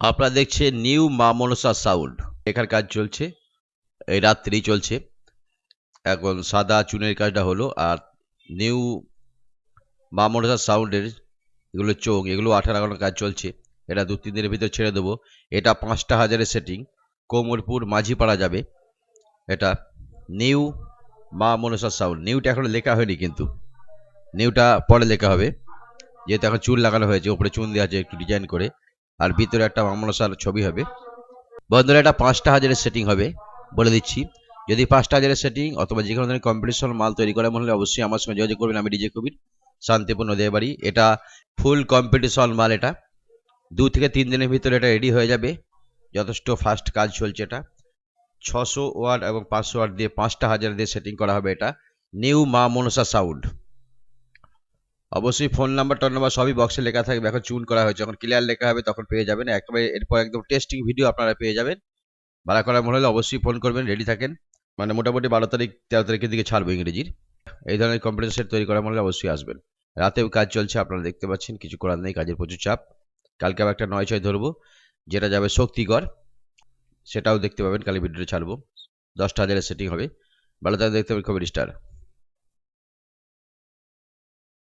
আপনারা দেখছেন নিউ মা মনসা সাউন্ড এখানে কাজ চলছে, এই রাত্রি চলছে। এখন সাদা চুনের কাজটা হলো, আর নিউ মা মনসা সাউন্ডের এগুলো চোখ এগুলো আঠা লাগানোর কাজ চলছে। এটা দু, তিন দিনের ভিতর ছেড়ে দেবো। এটা পাঁচটা হাজারের সেটিং কোমরপুর মাঝিপাড়া যাবে। এটা নিউ মা মনসা সাউন্ড নিউটা এখনও লেখা হয়নি কিন্তু। নিউটা পরে লেখা হবে। যেহেতু এখন চুল লাগানো হয়েছে, ওপরে চুন দেওয়া আছে একটু ডিজাইন করে। আর ভিতরে একটা মা মনসার ছবি হবে। বন্ধুরা, এটা পাঁচটা হাজারের সেটিং হবে বলে দিচ্ছি। যদি পাঁচটা হাজারের সেটিং অথবা যে কোনো ধরনের কম্পিটিশন মাল তৈরি করা মনে হলে অবশ্যই আমার সঙ্গে যোগাযোগ করবেন। আমি ডিজে কবির, শান্তিপূর্ণ দেবাড়ি এটা ফুল কম্পিটিশন মাল এটা। দু থেকে তিন দিনের ভিতরে এটা রেডি হয়ে যাবে। যথেষ্ট ফাস্ট কাজ চলছে এটা। ছশো ওয়াট এবং পাঁচশো ওয়াট দিয়ে পাঁচটা হাজার দিয়ে সেটিং করা হবে এটা। নিউ মা মনসা সাউন্ড অবশ্যই ফোন নাম্বার টোন নাম্বার সবই বক্সে লেখা থাকবে। এখন চুন করা হয়েছে। যখন ক্লিয়ার লেখা হবে তখন পেয়ে যাবেন। একেবারে এরপর একদম টেস্টিং ভিডিও আপনারা পেয়ে যাবেন। ভাড়া করার মনে হলে অবশ্যই ফোন করবেন রেডি থাকেন। মানে মোটামুটি বারো তারিখ, তেরো তারিখের দিকে ছাড়বো ইংরেজির। এই ধরনের কম্পিউটার সেট তৈরি করার মনে হলে অবশ্যই আসবেন। রাতেও কাজ চলছে, আপনারা দেখতে পাচ্ছেন, কিছু করার নেই, কাজের প্রচুর চাপ। কালকে আবার একটা নয় ছয় ধরবো, যেটা যাবে শক্তিগড়। সেটাও দেখতে পাবেন কালে ভিডিওটা ছাড়বো। দশটা হাজারের সেটিং হবে। ভালো তাহলে দেখতে পাবেন কমেডি স্টার